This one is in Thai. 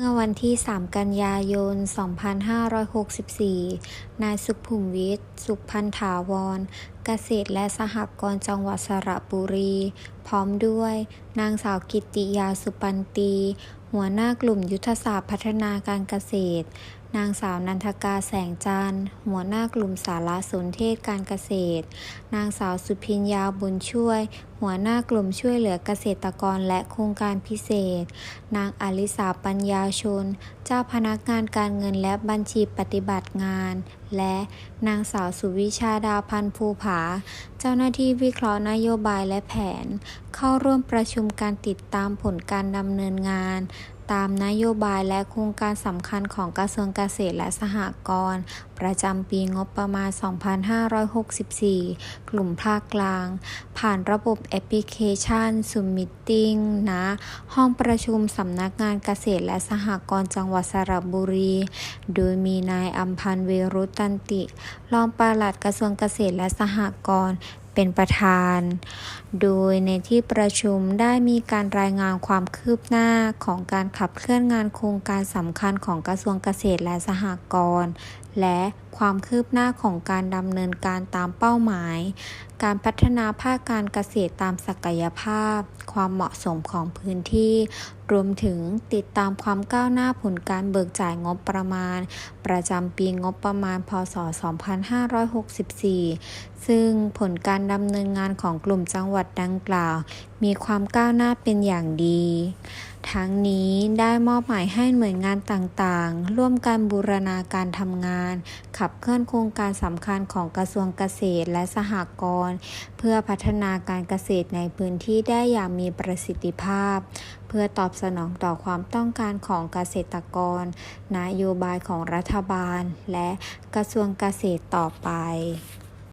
เมื่อวันที่ 3 กันยายน 2564 นายสุขุมวิทย์ สุขพันถาวร เกษตรและสหกรณ์จังหวัดสระบุรี พร้อมด้วย นางสาวกิติยาสุปันตี หัวหน้ากลุ่มยุทธศาสตร์พัฒนาการเกษตร นางสาวนันทกาแสงจันทร์ หัวหน้ากลุ่มสารสนเทศการเกษตร นางสาวสุพิญญาบุญช่วย หัวหน้ากลุ่มช่วยเหลือเกษตรกรและโครงการพิเศษ นางอลิสาปัญญาชน เจ้าพนักงานการเงินและบัญชีปฏิบัติงาน และนางสาวสุวิชาดาพันภูผา เจ้าหน้าที่วิเคราะห์นโยบายและแผน เข้าร่วมประชุมการติดตามผลการดำเนินงาน ตามนโยบายและโครงการสำคัญของกระทรวงเกษตรและสหกรณ์ประจำปีงบประมาณ 2564 กลุ่มภาคกลาง ผ่านระบบแอปพลิเคชัน Zoom Meeting ณห้องประชุมสำนักงานเกษตรและสหกรณ์จังหวัดสระบุรี โดยมีนายอัมพันธ์เวรุตันติ รองปลัดกระทรวงเกษตรและสหกรณ์ เป็นประธาน โดยในที่ประชุมได้มีการรายงานความคืบหน้าของการขับเคลื่อนงานโครงการสำคัญของกระทรวงเกษตรและสหกรณ์ และความคืบหน้าของการดำเนินการตามเป้าหมาย การพัฒนาภาคการเกษตรตามศักยภาพ ความเหมาะสมของพื้นที่ รวมถึงติดตามความก้าวหน้าผลการเบิกจ่ายงบประมาณ ประจำปีงบประมาณ พศ 2564 ซึ่งผลการดำเนินงานของกลุ่มจังหวัดดังกล่าว มีความก้าวหน้าเป็นอย่างดี ทั้งนี้ได้มอบหมายให้หน่วยงานต่างๆ ร่วมกันบูรณาการทำงาน ขับเคลื่อนโครงการสำคัญของกระทรวงเกษตรและสหกรณ์เพื่อพัฒนาการเกษตรในพื้นที่ได้อย่างมีประสิทธิภาพ เพื่อตอบสนองต่อความต้องการของเกษตรกร นโยบายของรัฐบาล และกระทรวงเกษตรต่อไป